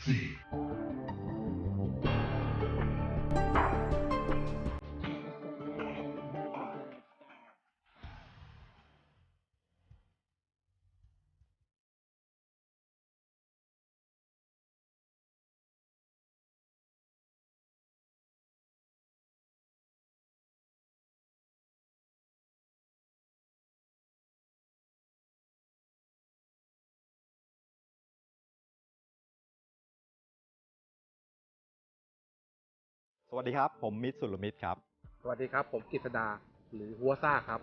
Taxi. สวัสดีครับ ผมมิตรสุรมิตรครับ สวัสดีครับ ผมกฤษดาหรือหัวซ่าครับ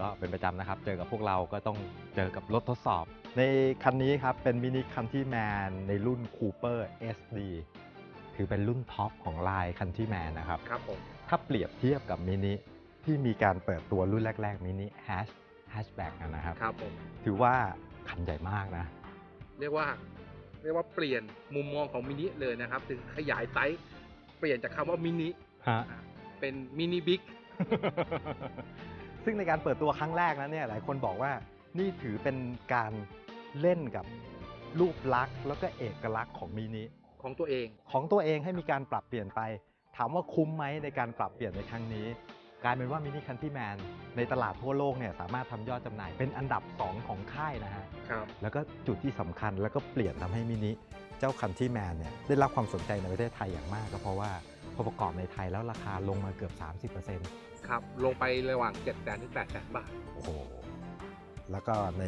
ก็เป็นประจำนะครับ เจอกับพวกเราก็ต้องเจอกับรถทดสอบ ในคันนี้ครับเป็นมินิคันที่แมนในรุ่น Cooper SD ถือเป็นรุ่นท็อปของลายคันที่แมนนะครับ ครับผม ถ้าเปรียบเทียบกับมินิที่มีการเปิดตัวรุ่นแรก ๆมินิแฮชแฮชแบ็กนะครับ ครับผม ถือว่าคันใหญ่มากนะ เรียกว่าเรียกว่าเปลี่ยนมุมมองของมินิเลยนะครับ ถึงขยายไซส์ เปลี่ยนจากคำว่ามินิฮะ เป็นมินิบิ๊ก ซึ่งในการเปิดตัวครั้งแรกนั้นเนี่ยหลายคนบอกว่านี่ถือเป็นการเล่นกับรูปลักษณ์แล้วก็เอกลักษณ์ของมินิของตัวเอง ของตัวเองให้มีการปรับเปลี่ยนไป ถามว่าคุ้มไหมในการปรับเปลี่ยนในครั้งนี้ กลายเป็นว่ามินิคันที่แมนในตลาดทั่วโลกเนี่ยสามารถทำยอดจำหน่ายเป็นอันดับ 2 ของค่ายนะฮะ ครับ แล้วก็จุดที่สำคัญแล้วก็เปลี่ยนทำให้มินิเจ้าคันที่แมนเนี่ยได้รับความสนใจในประเทศไทยอย่างมากก็เพราะว่าพอประกอบในไทยแล้วราคาลงมาเกือบ 30%ครับ ลงไประหว่าง7 0 0 0 0ถึง8 0 0 0 0บาท โอ้โห แล้วก็ใน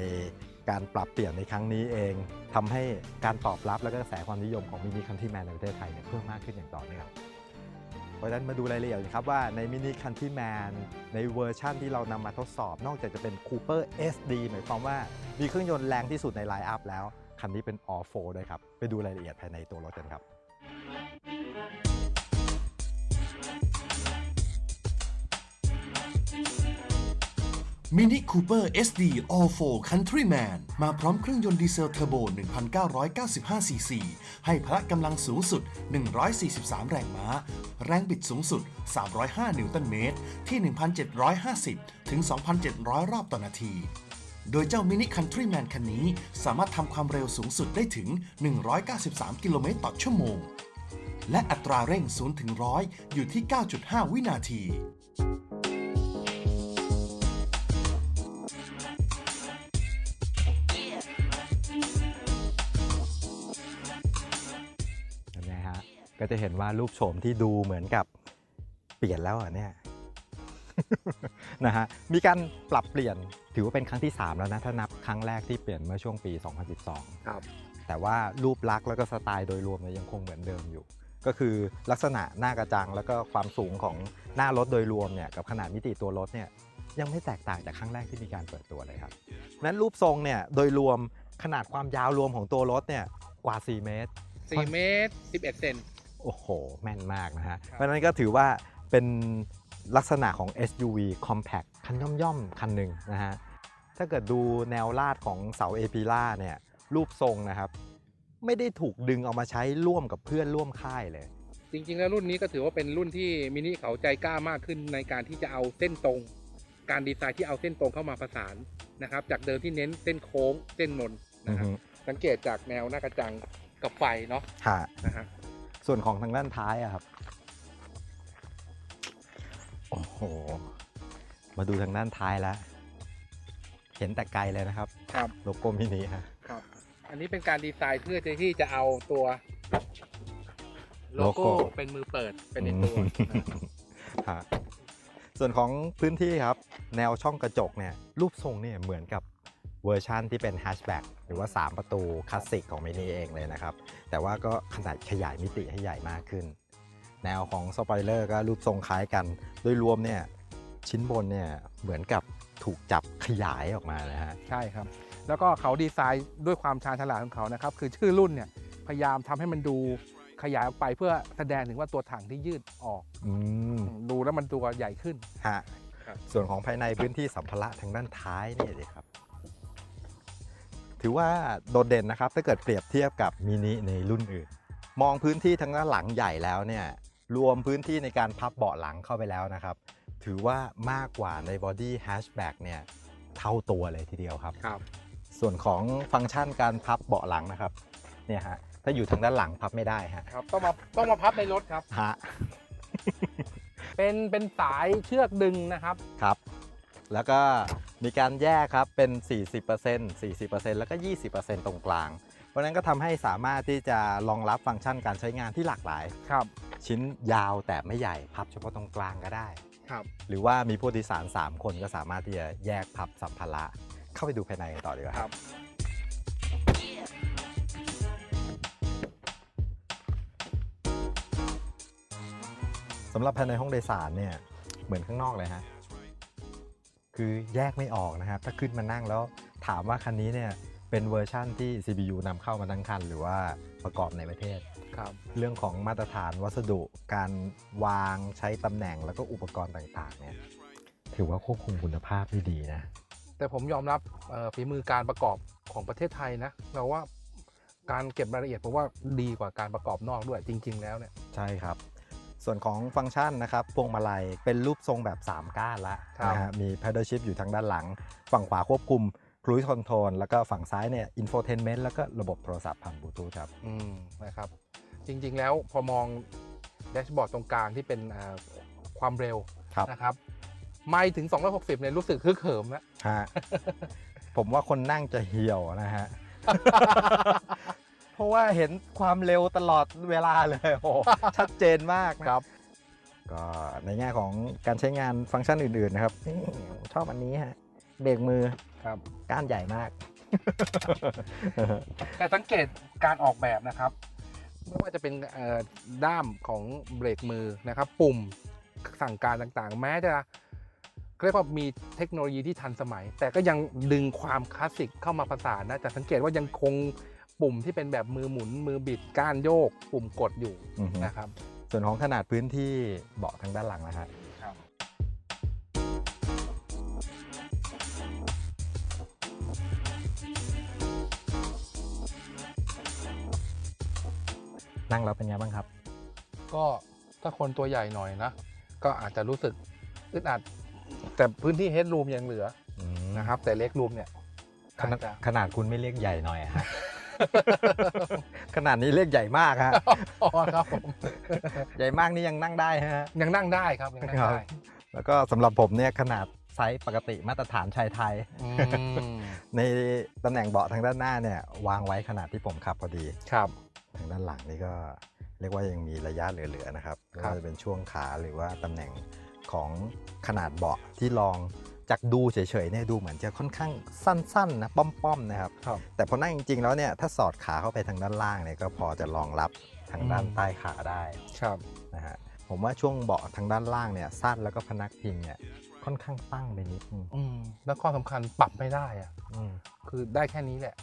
การปรับเปลี่ยนในครั้งนี้เองทำให้การตอบรับและก็กระแสความนิยมของมินิคันที่แมนในประเทศไทยเนี่ยเพิ่มมากขึ้นอย่างต่อเนื่อง เพราะฉะนั้นมาดูรายละเอียดกันครับว่าในมินิคันที่แมนในเวอร์ชั่นที่เรานำมาทดสอบ นอกจากจะเป็น Cooper SD หมายความว่ามีเครื่องยนต์แรงที่สุดในไลน์อัพแล้ว คันนี้เป็น All 4ด้วยครับ ไปดูรายละเอียดภายในตัวรถกันครับ มินิคูเปอร์ SD All 4 Countryman มาพร้อมเครื่องยนต์ดีเซลเทอร์โบ 1,995 ซีซี ให้พละกำลังสูงสุด 143 แรงม้า แรงบิดสูงสุด 305 นิวตันเมตร ที่ 1,750 ถึง 2,700 รอบต่อนาที โดยเจ้ามินิคันทรีแมนคันนี้ สามารถทำความเร็วสูงสุดได้ถึง 193 กิโลเมตรต่อชั่วโมง และอัตราเร่ง0ถึง100 อยู่ที่ 9.5 วินาที ก็จะเห็นว่ารูปโฉมที่ดูเหมือนกับเปลี่ยนแล้วเหรอะเนี่ยนะฮะมีการปรับเปลี่ยนถือว่าเป็นครั้งที่ 3 แล้วนะ ถ้านับครั้งแรกที่เปลี่ยนเมื่อช่วงปี 2012 ครับ แต่ว่ารูปลักษณ์แล้วก็สไตล์โดยรวมเนี่ยยังคงเหมือนเดิมอยู่ ก็คือลักษณะหน้ากระจังแล้วก็ความสูงของหน้ารถโดยรวมเนี่ยกับขนาดมิติตัวรถเนี่ยยังไม่แตกต่างจากครั้งแรกที่มีการเปิดตัวเลยครับนั้นรูปทรงเนี่ยโดยรวมขนาดความยาวรวมของตัวรถเนี่ยกว่า 4 เมตร 4 เมตร 11 เซน โอ้โห แม่นมากนะฮะครับเพราะฉะนั้นก็ถือว่าเป็นลักษณะของ SUV compact คันย่อมๆ คันหนึ่งนะฮะ ถ้าเกิดดูแนวลาดของเสาเอพิล่าเนี่ยรูปทรงนะครับ ไม่ได้ถูกดึงเอามาใช้ร่วมกับเพื่อนร่วมค่ายเลย จริงๆ แล้วรุ่นนี้ก็ถือว่าเป็นรุ่นที่มินิเขาใจกล้ามากขึ้นในการที่จะเอาเส้นตรง การดีไซน์ที่เอาเส้นตรงเข้ามาประสานนะครับ จากเดิมที่เน้นเส้นโค้งเส้นนนนะครับสังเกตจากแนวหน้ากระจังกับไฟเนาะค่ะนะฮะ ส่วนของทางด้านท้ายอะครับ โอ้โห มาดูทางด้านท้ายแล้ว เห็นแต่ไกลเลยนะครับ ครับ โลโก้มินิฮะ ครับ อันนี้เป็นการดีไซน์เพื่อที่จะเอาตัว โลโลโก้โก้ เป็นมือเปิดเป็นในตัวนะครับฮะส่วนของพื้นที่ครับ แนวช่องกระจกเนี่ย รูปทรงเนี่ยเหมือนกับ เวอร์ชันที่เป็นแฮชแบ็กหรือว่า 3 ประตูคลาสสิกของมินิเองเลยนะครับ แต่ว่าก็ขนาดขยายมิติให้ใหญ่มากขึ้น แนวของสปอยเลอร์ก็รูปทรงคล้ายกัน โดยรวมเนี่ยชิ้นบนเนี่ยเหมือนกับถูกจับขยายออกมานะฮะใช่ครับ แล้วก็เขาดีไซน์ด้วยความชาญฉลาดของเขานะครับ คือชื่อรุ่นเนี่ยพยายามทำให้มันดูขยายออกไปเพื่อแสดงถึงว่าตัวถังที่ยืดออกอืมดูแล้วมันตัวใหญ่ขึ้นฮะครับส่วนของภายในพื้นที่สัมภาระทางด้านท้ายเนี่ยดิครับ ถือว่าโดดเด่นนะครับถ้าเกิดเปรียบเทียบกับมินิในรุ่นอื่น มองพื้นที่ทางด้านหลังใหญ่แล้วเนี่ยรวมพื้นที่ในการพับเบาะหลังเข้าไปแล้วนะครับ ถือว่ามากกว่าในบอดี้แฮชแบ็กเนี่ยเท่าตัวเลยทีเดียวครับครับ ส่วนของฟังก์ชันการพับเบาะหลังนะครับเนี่ยฮะถ้าอยู่ทางด้านหลังพับไม่ได้ฮะครับต้องมาต้องมาพับในรถครับฮะเป็นเป็นสายเชือกดึงนะครับครับ แล้วก็ มีการแยกครับเป็น 40% 40%แล้วก็ 20%ตรงกลาง เพราะฉะนั้นก็ทำให้สามารถที่จะรองรับฟังก์ชันการใช้งานที่หลากหลาย ครับ ชิ้นยาวแต่ไม่ใหญ่พับเฉพาะตรงกลางก็ได้ ครับ หรือว่ามีผู้โดยสาร 3 คนก็สามารถที่จะแยกพับสัมภาระเข้าไปดูภายในกันต่อดีกว่าคครัรับบสำหรับภายในห้องโดยสารเนี่ยเหมือนข้างนอกเลยฮะ คือแยกไม่ออกนะครับ ถ้าขึ้นมานั่งแล้วถามว่าคันนี้เนี่ยเป็นเวอร์ชั่นที่ CPU นำเข้ามาทั้งคัน หรือว่าประกอบในประเทศ ครับ เรื่องของมาตรฐานวัสดุการวางใช้ตำแหน่งแล้วก็อุปกรณ์ต่างๆเนี่ยถือว่าควบคุมคุณภาพได้ดีนะ แต่ผมยอมรับเอ่อฝีมือการประกอบของประเทศไทยนะเราว่าการเก็บรายละเอียดผมว่าดีกว่าการประกอบนอกด้วยจริง ๆ แล้วเนี่ย ใช่ครับ ส่วนของฟังก์ชันนะครับพวงมาลัยเป็นรูปทรงแบบ 3 ก้านละครับ นะฮะมี pedal shift อยู่ทางด้านหลัง ฝั่งขวาควบคุม cruise control แล้วก็ฝั่งซ้ายเนี่ย infotainment แล้วก็ระบบโทรศัพท์ผ่านบลูทูธครับ อืมนะครับ จริงๆแล้วพอมองแดชบอร์ดตรงกลางที่เป็นอ่าความเร็วครับ นะครับ ไม่ถึง 260เนี่ยรู้สึกฮึกเหิมแล้ว ฮะ ผมว่าคนนั่งจะเหี่ยวนะฮะ เพราะว่าเห็นความเร็วตลอดเวลาเลยโอ้โหชัดเจนมากนะครับ ก็ในแง่ของการใช้งานฟังก์ชันอื่นๆนะครับนี่ชอบอันนี้ฮะเบรกมือครับก้านใหญ่มาก แต่สังเกตการออกแบบนะครับ ไม่ว่าจะเป็นเอ่อด้ามของเบรกมือนะครับ ปุ่มสั่งการต่างๆ แม้จะเรียกว่ามีเทคโนโลยีที่ทันสมัย แต่ก็ยังดึงความคลาสสิกเข้ามาผสานนะแต่สังเกตว่ายังคง ปุ่มที่เป็นแบบมือหมุนมือบิดก้านโยก ปุ่มกดอยู่อือฮึ นะครับ ส่วนของขนาดพื้นที่เบาะทางด้านหลังนะฮะครับ นั่งแล้วเป็นไงบ้างครับ ก็ถ้าคนตัวใหญ่หน่อยนะ ก็อาจจะรู้สึกอึดอัด แต่พื้นที่เฮดรูมยังเหลือนะครับ แต่เล็กรูมเนี่ยขนาดอาจจะขนาดคุณไม่เรียกใหญ่หน่อยอะฮะ ขนาดนี้เรียกใหญ่มากฮะอ๋อครับผมใหญ่มากนี่ยังนั่งได้ฮะ ยังนั่งได้ครับยังนั่งครับได้แล้วก็สำหรับผมเนี่ยขนาดไซส์ปกติมาตรฐานชายไทยอืมในตำแหน่งเบาะทางด้านหน้าเนี่ยวางไว้ขนาดที่ผมขับพอดีครับทางด้านหลังนี่ก็เรียกว่ายังมีระยะเหลือๆนะครับไม่ครับว่าจะเป็นช่วงขาหรือว่าตำแหน่งของขนาดเบาะที่ลอง จากดูเฉยๆเนี่ยดูเหมือนจะค่อนข้างสั้นๆนะป้อมๆนะครับครับ แต่พอนั่งจริงๆแล้วเนี่ยถ้าสอดขาเข้าไปทางด้านล่างเนี่ยก็พอจะรองรับทางด้านอืมใต้ขาได้ครับนะฮะผมว่าช่วงเบาะทางด้านล่างเนี่ยสั้นแล้วก็พนักพิงเนี่ยค่อนข้างตั้งไปนิดนึงอืมแล้วข้อสำคัญปรับไม่ได้อะอืมคือได้แค่นี้แหละ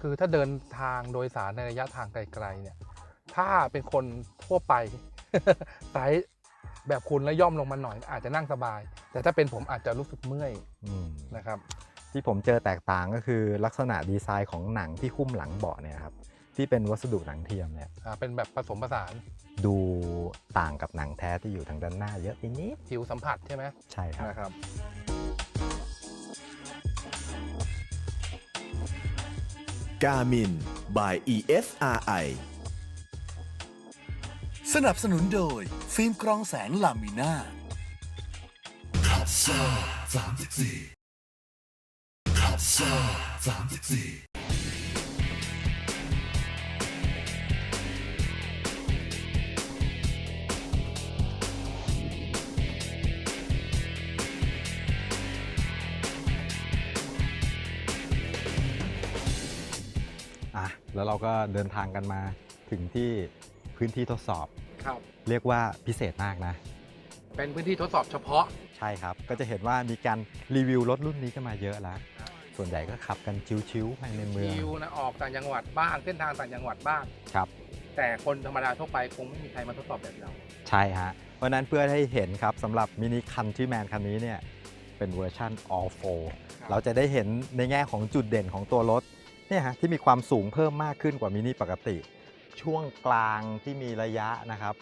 คือถ้าเดินทางโดยสารในระยะทางไกลๆเนี่ย ถ้าเป็นคนทั่วไปไซส์ แบบคุณแล้วย่อมลงมาหน่อย อาจจะนั่งสบาย แต่ถ้าเป็นผมอาจจะรู้สึกเมื่อยอืมนะครับที่ผมเจอแตกต่างก็คือลักษณะดีไซน์ของหนังที่หุ้มหลังเบาะเนี่ยครับที่เป็นวัสดุหนังเทียมเนี่ยอ่าเป็นแบบผสมผสาน ดูต่างกับหนังแท้ที่อยู่ทางด้านหน้าเยอะไปนิดผิวสัมผัสใช่ไหมใช่ครับนะครับ Garmin by ESRI สนับสนุนโดย ฟิล์มกรองแสงลามิน่าขับซ่าสามสิบสี่ขับซ่าสามสิบสี่อะแล้วเราก็เดินทางกันมาถึงที่ พื้นที่ทดสอบ ครับ เรียกว่าพิเศษมากนะ เป็นพื้นที่ทดสอบเฉพาะ ใช่ครับ ก็จะเห็นว่ามีการรีวิวรถรุ่นนี้กันมาเยอะแล้ว ส่วนใหญ่ก็ขับกันชิวๆภายในเมืองคิวนะออกต่างจังหวัดบ้างเส้นทางต่างจังหวัดบ้าง ครับ แต่คนธรรมดาทั่วไปคงไม่มีใครมาทดสอบแบบเรา ใช่ฮะ เพราะฉะนั้นเพื่อให้เห็นครับสำหรับมินิคันที่แมนคันนี้เนี่ยเป็นเวอร์ชัน all 4เราจะได้เห็นในแง่ของจุดเด่นของตัวรถเนี่ยฮะที่มีความสูงเพิ่มมากขึ้นกว่ามินิปกติ ช่วงกลางที่มีระยะนะครับ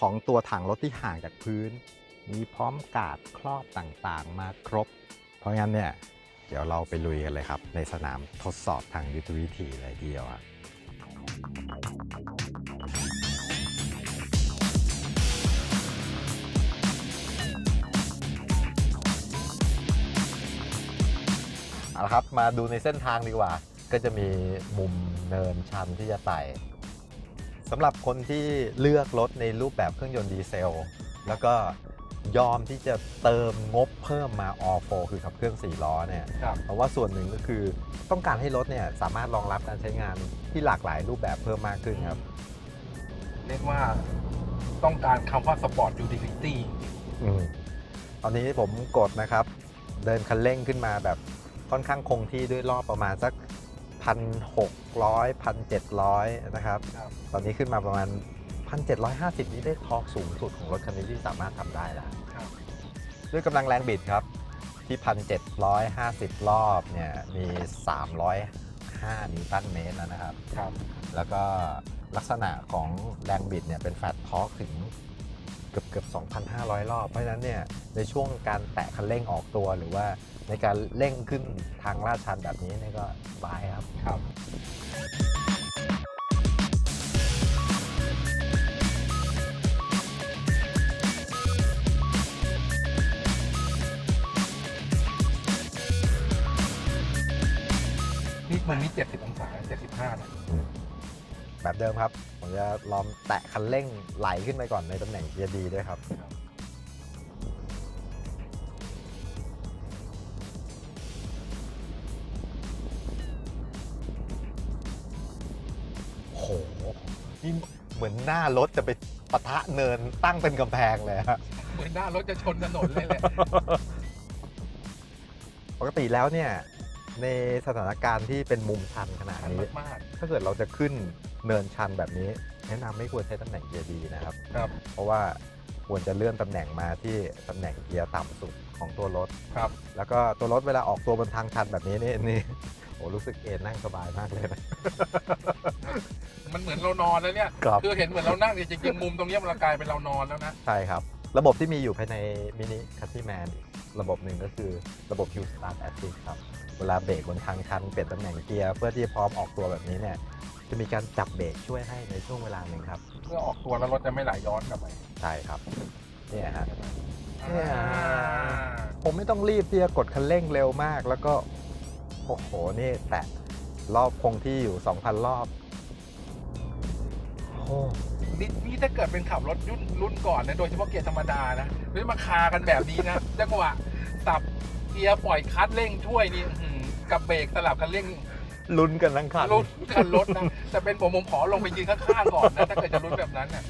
ของตัวถังรถที่ห่างจากพื้น มีพร้อมกาดครอบต่างๆ มาครบ เพราะงั้นเนี่ยเดี๋ยวเราไปลุยกันเลยครับ ในสนามทดสอบทางยุทธวิธีเลยทีเดียวอะเอาละครับ มาดูในเส้นทางดีกว่า ก็จะมีมุมเนินชันที่จะไต่ สำหรับคนที่เลือกรถในรูปแบบเครื่องยนต์ดีเซล แล้วก็ยอมที่จะเติมงบเพิ่มมา all 4คือขับเครื่อง4ล้อเนี่ยครับ เพราะว่าส่วนหนึ่งก็คือต้องการให้รถเนี่ยสามารถรองรับการใช้งานที่หลากหลายรูปแบบเพิ่มมากขึ้นครับ เรียกว่าต้องการคำว่าสปอร์ตยูทิลิตี้อืมตอนนี้ผมกดนะครับ เดินคันเร่งขึ้นมาแบบค่อนข้างคงที่ด้วยรอบประมาณสัก พันหกร้อยพันเจ็ดร้อยนะครับครับ ตอนนี้ขึ้นมาประมาณพันเจ็ดร้อยห้าสิบนี่ได้ทอร์กสูงสุดของรถคันนี้ที่สามารถทำได้แล้วครับด้วยกำลังแรงบิดครับ ที่พันเจ็ดร้อยห้าสิบรอบเนี่ยมีสามร้อยห้านิวตันเมตรแล้วนะครับครับ แล้วก็ลักษณะของแรงบิดเนี่ยเป็นแฟลตทอร์กถึง เกือบเกือบ2,500 รอบ เพราะฉะนั้นเนี่ยในช่วงการแตะคันเร่งออกตัวหรือว่าในการเร่งขึ้นทางลาดชันแบบนี้เนี่ยก็สบายครับครับ นี่มันนี่70 องศา75นะ แบบเดิมครับ ผมจะลองแตะคันเร่งไหลขึ้นไปก่อนในตำแหน่งเกียร์ดีด้วยครับ โห นี่เหมือนหน้ารถจะไปปะทะเนินตั้งเป็นกำแพงเลยฮะ เหมือนหน้ารถจะชนถนนเลยแหละ ปกติแล้วเนี่ย ในสถานการณ์ที่เป็นมุมชันขนาดชันนี้ มากถ้าเกิดเราจะขึ้น เนินชันแบบนี้ แนะนำไม่ควรใช้ตำแหน่งเกียร์ดีนะครับๆครับ เพราะว่าควรจะเลื่อนตำแหน่งมาที่ตำแหน่งเกียร์ต่ำสุดของตัวรถ ครับ แล้วก็ตัวรถเวลาออกตัวบนทางชันแบบนี้นี่นี่โอ้รู้สึกเอนนั่งสบายมากเลยนะ มันเหมือนเรานอนแล้วเนี่ย ครับ คือเห็นเหมือนเรานั่งเนี่ยจริงๆมุมตรงเนี้ยมันกลายเป็นเรานอนแล้วนะ ใช่ครับ ระบบที่มีอยู่ภายในมินิคัตตี้แมนระบบหนึ่งก็คือระบบ Q Start Assist ครับ เวลาเบรกบนทางชันเปลี่ยนตำแหน่งเกียร์เพื่อที่จะพร้อมออกตัวแบบนี้เนี่ย จะมีการจับเบรกช่วยให้ในช่วงเวลาหนึ่งครับ เพื่อออกตัวแล้วรถจะไม่ไหลย้อนกลับไปใช่ครับเนี่ยฮะอ่าผมไม่ต้องรีบที่จะกดคันเร่งเร็วมาก แล้วก็ โอ้โห นี่แตะรอบคงที่อยู่ 2,000 รอบโอ้นี่นี่ถ้าเกิดเป็นขับรถรุ่นรุ่นก่อนนะโดยเฉพาะเกียร์ธรรมดานะหรือมาคากันแบบนี้นะจังหวะสับเกียร์ปล่อยคลัตช์เร่งช่วยนี่อื้อหือกับเบรกสลับกันเร่ง ลุ้นกันทั้งคันรถกันรถนะแต่เป็นผมผมขอลงไปยืนข้างๆก่อนนะถ้าเกิดจะลุ้นแบบนั้นน่ะ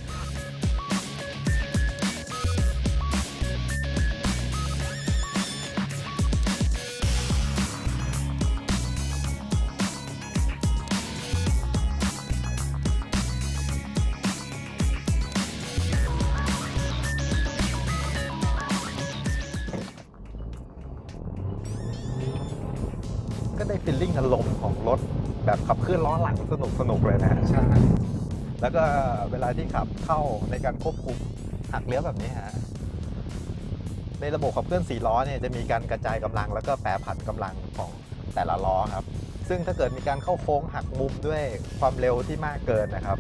แล้วก็เวลาที่ขับเข้าในการควบคุมหักเลี้ยวแบบนี้ฮะในระบบขับเคลื่อน4ล้อเนี่ยจะมีการกระจายกำลังแล้วก็แปรผันกำลังของแต่ละล้อครับ ซึ่งถ้าเกิดมีการเข้าโค้งหักมุมด้วยความเร็วที่มากเกินนะครับ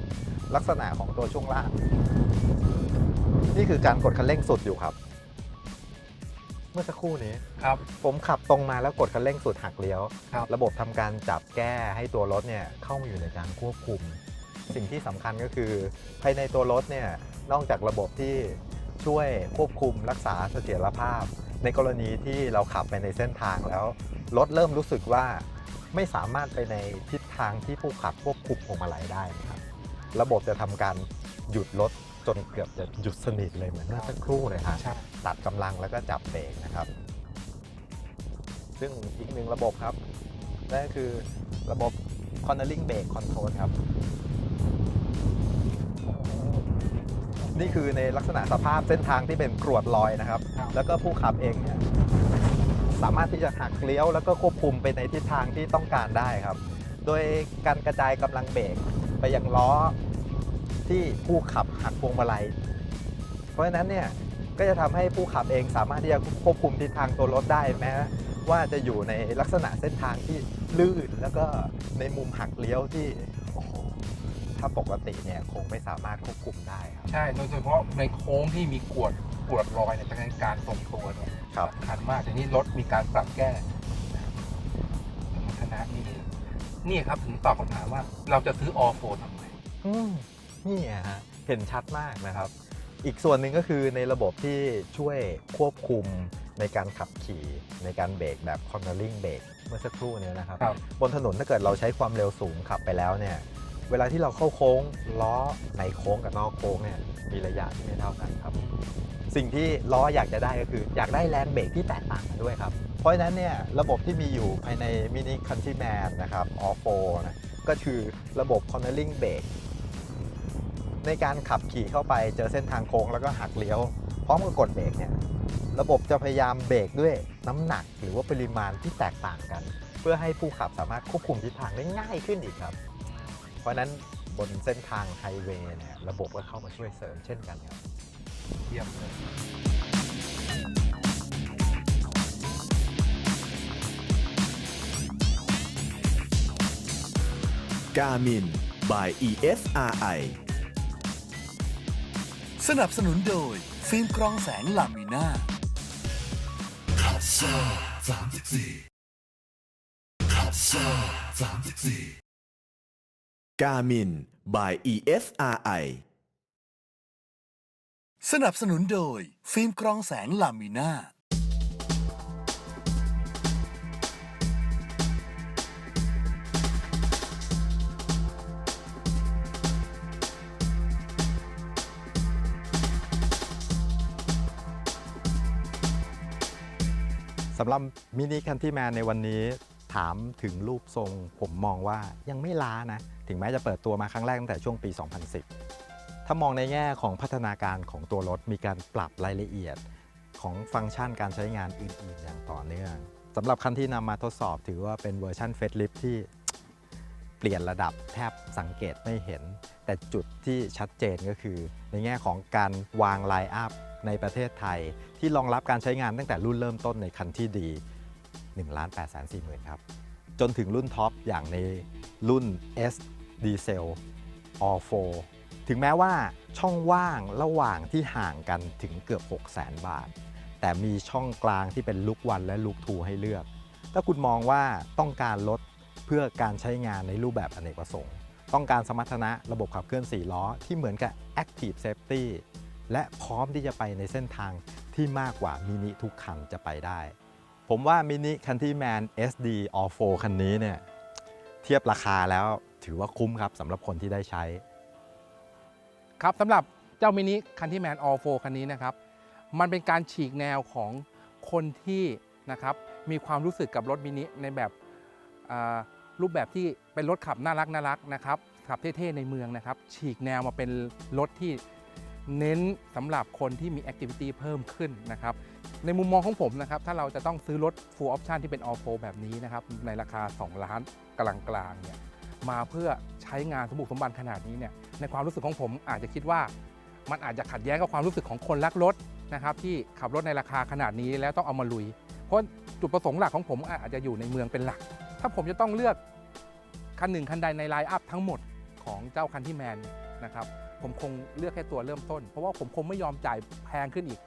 ลักษณะของตัวช่วงล่าง นี่คือการกดคันเร่งสุดอยู่ครับ เมื่อสักครู่นี้ครับ ผมขับตรงมาแล้วกดคันเร่งสุดหักเลี้ยวครับระบบทำการจับแก้ให้ตัวรถเนี่ยเข้ามาอยู่ในการควบคุม สิ่งที่สำคัญก็คือ ภายในตัวรถเนี่ยนอกจากระบบที่ช่วยควบคุมรักษาเสถียรภาพ ในกรณีที่เราขับไปในเส้นทางแล้ว รถเริ่มรู้สึกว่าไม่สามารถไปในทิศทางที่ผู้ขับควบคุมพวงมาลัยได้นะครับ ระบบจะทำการหยุดรถจนเกือบจะหยุดสนิทเลยเหมือนเมื่อสักครู่เลยฮะ ใช่ ตัดกำลังแล้วก็จับเบรกนะครับ ซึ่งอีกหนึ่งระบบครับนั่นก็คือระบบ cornering brake control ครับ นี่คือในลักษณะสภาพเส้นทางที่เป็นกรวดลอยนะครับครับ แล้วก็ผู้ขับเองเนี่ยสามารถที่จะหักเลี้ยวแล้วก็ควบคุมไปในทิศทางที่ต้องการได้ครับ โดยการกระจายกำลังเบรกไปยังล้อที่ผู้ขับหักพวงมาลัย เพราะฉะนั้นเนี่ยก็จะทำให้ผู้ขับเองสามารถที่จะควบคุมทิศทางตัวรถได้แม้ว่าจะอยู่ในลักษณะเส้นทางที่ลื่นแล้วก็ในมุมหักเลี้ยวที่โอ้โห ถ้าปกติเนี่ยคงไม่สามารถควบคุมได้ครับ ใช่ โดยเฉพาะในโค้งที่มีกรวดกรวดรอยในยการทรงตัวเนี่ยครับ สำคัญมากทีนี้รถมีการปรับแก้สมรรถนะนี่นี่ครับถึงตอบคำถามว่า เราจะซื้อออโฟทำไมอืมนี่อะฮะเห็นชัดมากนะครับ อีกส่วนหนึ่งก็คือในระบบที่ช่วยควบคุมในการขับขี่ในการเบรกแบบ cornering brake เมื่อสักครู่เนี้นะครับครับ บนถนนถ้าเกิดเราใช้ความเร็วสูงขับไปแล้วเนี่ย เวลาที่เราเข้าโค้งล้อในโค้งกับนอกโค้งเนี่ยมีระยะที่ไม่เท่ากันครับ สิ่งที่ล้ออยากจะได้ก็คืออยากได้แรงเบรกที่แตกต่างกันด้วยครับ เพราะฉะนั้นเนี่ยระบบที่มีอยู่ภายในมินิคันทรีแมนนะครับออโฟนะก็คือระบบ cornering brake ในการขับขี่เข้าไปเจอเส้นทางโค้งแล้วก็หักเลี้ยว พร้อมกับกดเบรกเนี่ยระบบจะพยายามเบรกด้วยน้ำหนักหรือว่าปริมาณที่แตกต่างกัน เพื่อให้ผู้ขับสามารถควบคุมทิศทางได้ง่ายขึ้นอีกครับ เพราะฉะนั้นบนเส้นทางไฮเวย์เนี่ยระบบก็เข้ามาช่วยเสริมเช่นกันครับเยี่ยมเลย Garmin by ESRI สนับสนุนโดย ฟิล์มกรองแสงลามิน่าขับซ่าสามสิบสี่ขับซ่าสามสิบสี่ Garmin by ESRI สนับสนุนโดย ฟิล์มกรองแสงลามิน่า สำหรับมินิคันที่แมนในวันนี้ ถามถึงรูปทรงผมมองว่ายังไม่ล้านะ ถึงแม้จะเปิดตัวมาครั้งแรกตั้งแต่ช่วงปี 2010 ถ้ามองในแง่ของพัฒนาการของตัวรถมีการปรับรายละเอียดของฟังก์ชันการใช้งานอื่น ๆ อย่างต่อเนื่องสำหรับคันที่นำมาทดสอบถือว่าเป็นเวอร์ชันเฟสลิฟที่เปลี่ยนระดับแทบสังเกตไม่เห็น แต่จุดที่ชัดเจนก็คือ ในแง่ของการวางไลน์อัพในประเทศไทย ที่รองรับการใช้งานตั้งแต่รุ่นเริ่มต้นในคันที่ดี 1 8 4 0 0 0 0ครับ จนถึงรุ่นท็อปอย่างในรุ่น S Diesel All 4 ถึงแม้ว่าช่องว่างระหว่างที่ห่างกันถึงเกือบ 6 0 0 0 0 บาท แต่มีช่องกลางที่เป็นลุกวันและลุกทูให้เลือก ถ้าคุณมองว่าต้องการลดเพื่อการใช้งานในรูปแบบอเนกประสงค์ ต้องการสมรรถนะระบบขับเคลื่อน 4 ล้อ ที่เหมือนกับ Active Safety และพร้อมที่จะไปในเส้นทางที่มากกว่ามินิทุกคันจะไปได้ ผมว่ามินิคันที่แมน SD All 4คันนี้เนี่ย เทียบราคาแล้วถือว่าคุ้มครับสำหรับคนที่ได้ใช้ ครับสำหรับเจ้ามินิคันที่แมน All 4คันนี้นะครับ มันเป็นการฉีกแนวของคนที่นะครับมีความรู้สึกกับรถมินิในแบบรูปแบบที่เป็นรถขับน่ารักน่ารักนะครับขับเท่ๆในเมืองนะครับ ฉีกแนวมาเป็นรถที่เน้นสำหรับคนที่มีแอคทิวิตี้เพิ่มขึ้นนะครับ ในมุมมองของผมนะครับ ถ้าเราจะต้องซื้อรถ full option ที่เป็น all 4แบบนี้นะครับ ในราคา 2 ล้านกลางๆเนี่ยมาเพื่อใช้งานสมบุกสมบันขนาดนี้เนี่ยในความรู้สึกของผมอาจจะคิดว่า มันอาจจะขัดแย้งกับความรู้สึกของคนรักรถนะครับที่ขับรถในราคาขนาดนี้แล้วต้องเอามาลุย เพราะจุดประสงค์หลักของผมอาจจะอยู่ในเมืองเป็นหลัก ถ้าผมจะต้องเลือกคันหนึ่งคันใดในไลน์อัพทั้งหมดของเจ้าคันที่แมนนะครับผมคงเลือกแค่ตัวเริ่มต้น เพราะว่าผมคงไม่ยอมจ่ายแพงขึ้นอีก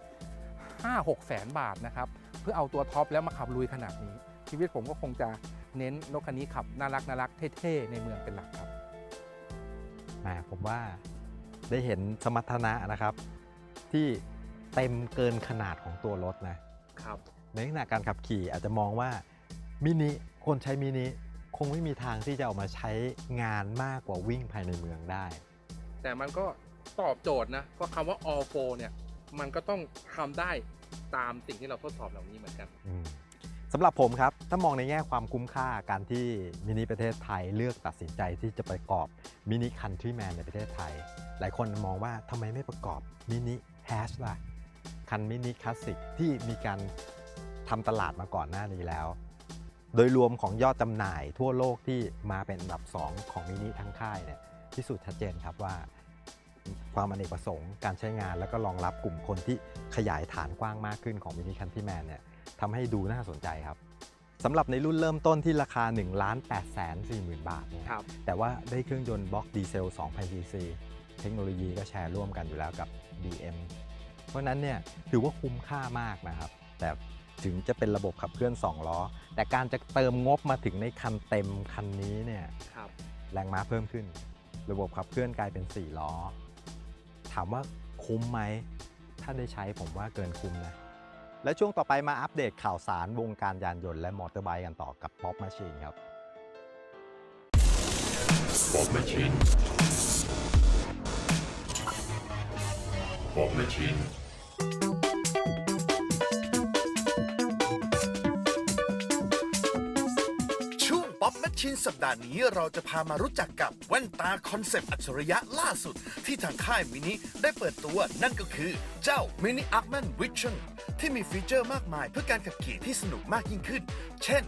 5 6แสนบาทนะครับ เพื่อเอาตัวท็อปแล้วมาขับลุยขนาดนี้ ชีวิตผมก็คงจะเน้นรถคันนี้ขับน่ารักน่ารักเท่ๆ ในเมืองเป็นหลักครับแหมผมว่าได้เห็นสมรรถนะนะครับ ที่เต็มเกินขนาดของตัวรถนะครับในขณะการขับขี่อาจจะมองว่ามินิคนใช้มินิคงไม่มีทางที่จะเอามาใช้งานมากกว่าวิ่งภายในเมืองได้ แต่มันก็ตอบโจทย์นะเพราะคำว่า all four เนี่ย มันก็ต้องทำได้ตามสิ่งที่เราทดสอบเหล่านี้เหมือนกัน อืมสำหรับผมครับ ถ้ามองในแง่ความคุ้มค่าการที่มินิประเทศไทยเลือกตัดสินใจที่จะประกอบมินิคันทรีแมนในประเทศไทย หลายคนมองว่าทำไมไม่ประกอบมินิแฮชล่ะ คันมินิคลาสสิกที่มีการทำตลาดมาก่อนหน้านี้แล้ว โดยรวมของยอดจำหน่ายทั่วโลกที่มาเป็นอันดับ 2 ของมินิทั้งค่ายเนี่ยพิสูจน์ชัดเจนครับว่า ความอเนกประสงค์การใช้งาน แล้วก็รองรับกลุ่มคนที่ขยายฐานกว้างมากขึ้นของมินิคันที่แมนเนี่ยทำให้ดูน่าสนใจครับสำหรับในรุ่นเริ่มต้นที่ราคา1 8 4 0 0 0 0 บาทเนี่ยครับ แต่ว่าได้เครื่องยนต์บล็อกดีเซล2,000ซีซีเทคโนโลยีก็แชร์ร่วมกันอยู่แล้วกับ BM เพราะฉะนั้นเนี่ยถือว่าคุ้มค่ามากนะครับ แต่ถึงจะเป็นระบบขับเคลื่อน 2 ล้อ แต่การจะเติมงบมาถึงในคันเต็มคันนี้เนี่ยครับ แรงม้าเพิ่มขึ้น ระบบขับเคลื่อนกลายเป็น 4 ล้อ ถามว่าคุ้มไหม ถ้าได้ใช้ผมว่าเกินคุ้มนะ และช่วงต่อไปมาอัปเดตข่าวสารวงการยานยนต์และมอเตอร์ไบค์กันต่อกับป๊อปมาชีนครับ Bob Machine. Bob Machine. ช่วงป๊ อปแมชชีนสัปดาห์นี้เราจะพามารู้จักกับแว่นตาคอนเซปต์อัจฉริยะล่าสุด ที่ทางค่ายมินิได้เปิดตัวนั่นก็คือเจ้า Mini a r m a n Vision ที่มีฟีเจอร์มากมายเพื่อการขับขี่ที่สนุกมากยิ่งขึ้น เช่น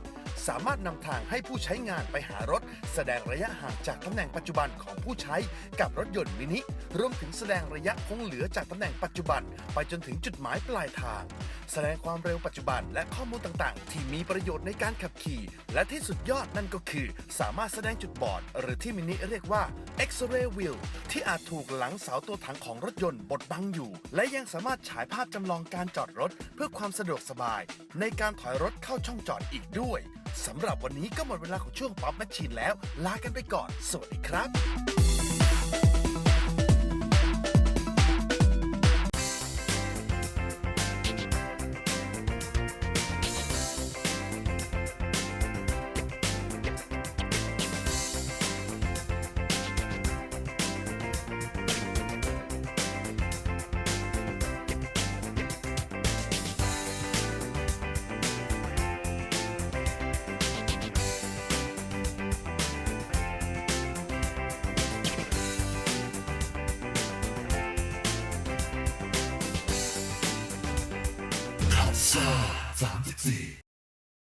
สามารถนำทางให้ผู้ใช้งานไปหารถ แสดงระยะห่างจากตำแหน่งปัจจุบันของผู้ใช้กับรถยนต์มินิ รวมถึงแสดงระยะคงเหลือจากตำแหน่งปัจจุบัน ไปจนถึงจุดหมายปลายทาง แสดงความเร็วปัจจุบันและข้อมูลต่างๆ ที่มีประโยชน์ในการขับขี่ และที่สุดยอดนั่นก็คือ สามารถแสดงจุดบอด หรือที่มินิเรียกว่า X-ray wheel ที่อาจถูกหลังเสาตัวถังของรถยนต์บดบังอยู่ และยังสามารถฉายภาพจำลองการจอดรถ เพื่อความสะดวกสบาย ในการถอยรถเข้าช่องจอดอีกด้วย สำหรับวันนี้ก็หมดเวลาของช่วงป๊อปแมชชีนแล้ว ลากันไปก่อน สวัสดีครับ